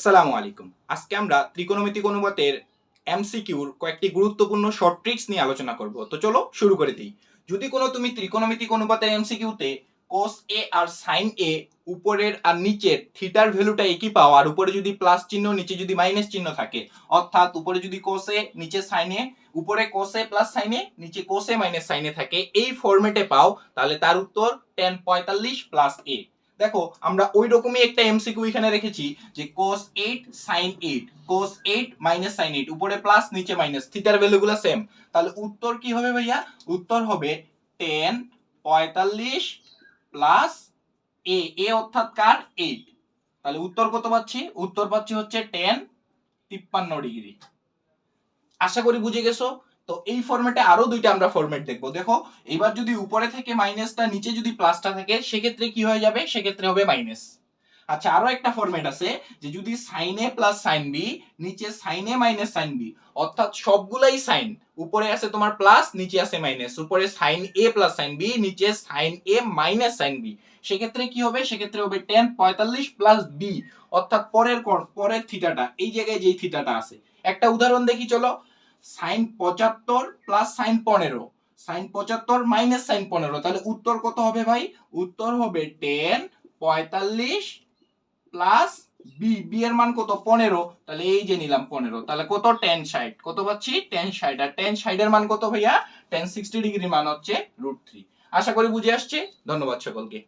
আসসালামু আলাইকুম। আজকে আমরা ত্রিকোণমিতিক অনুপাতের এমসিকিউর কয়েকটি গুরুত্বপূর্ণ শর্ট ট্রিক্স নিয়ে আলোচনা করব। তো চলো শুরু করে দিই। যদি কোনো তুমি ত্রিকোণমিতিক অনুপাতের এমসিকিউতে cos এ আর sin এ উপরের আর নিচের থিটার ভ্যালুটা একই পাও, আর উপরে যদি প্লাস চিহ্ন, নিচে যদি মাইনাস চিহ্ন থাকে, অর্থাৎ উপরে যদি cos এ নিচে sin এ উপরে cos A plus sin A নিচে cos A minus sin A থাকে, এই ফরম্যাটে পাও, তাহলে তার উত্তর tan 45 প্লাস এ দেখো, আমরা ওই রকমই একটা এমসিকিউ এখানে রেখেছি যে cos 8 sin 8 cos 8 minus sin 8 উপরে প্লাস নিচে মাইনাস থিটার ভ্যালুগুলো সেম তাহলে উত্তর কি হবে ভাইয়া? উত্তর হবে tan 45 প্লাস এ এ অর্থাৎ কার? 8 তাহলে উত্তর কত পাচ্ছি? উত্তর পাচ্ছি হচ্ছে tan 53 ডিগ্রি আশা করি বুঝে গেছো? তো এই ফরম্যাটে আরও দুইটা আমরা ফরম্যাট দেখব। দেখো, এবার যদি উপরে থেকে মাইনাসটা নিচে যদি প্লাসটা থাকে, সেক্ষেত্রে কি হয়ে যাবে? সেক্ষেত্রে হবে মাইনাস আচ্ছা আরও একটা ফরম্যাট আছে যে যদি sine A plus sine B নিচে sine A minus sine B অর্থাৎ সবগুলাই সাইন উপরে আছে তোমার প্লাস নিচে আছে মাইনাস উপরে sine A plus sine B নিচে sine A minus sine B সেক্ষেত্রে কি হবে? সেক্ষেত্রে হবে টেন পঁয়তাল্লিশ প্লাস বি অর্থাৎ পরের পরের থিটাটা এই জায়গায় যেই থিটাটা আছে। একটা উদাহরণ দেখি, চলো। সাইন পঁচাত্তর প্লাস সাইন পনেরো। সাইন পঁচাত্তর মাইনাস সাইন পনেরো। তাহলে উত্তর কত হবে ভাই? উত্তর হবে টেন পঁয়তাল্লিশ প্লাস বি বি এর মান কত? পনেরো। তাহলে এই যে নিলাম পনেরো। তাহলে কত? টেন ষাট। কত পাচ্ছি? টেন ষাট। আর টেন ষাটের মান কত ভাইয়া? টেন সিক্সটি ডিগ্রি মান হচ্ছে রুট থ্রি আশা করি বুঝে আসছে। ধন্যবাদ সকলকে।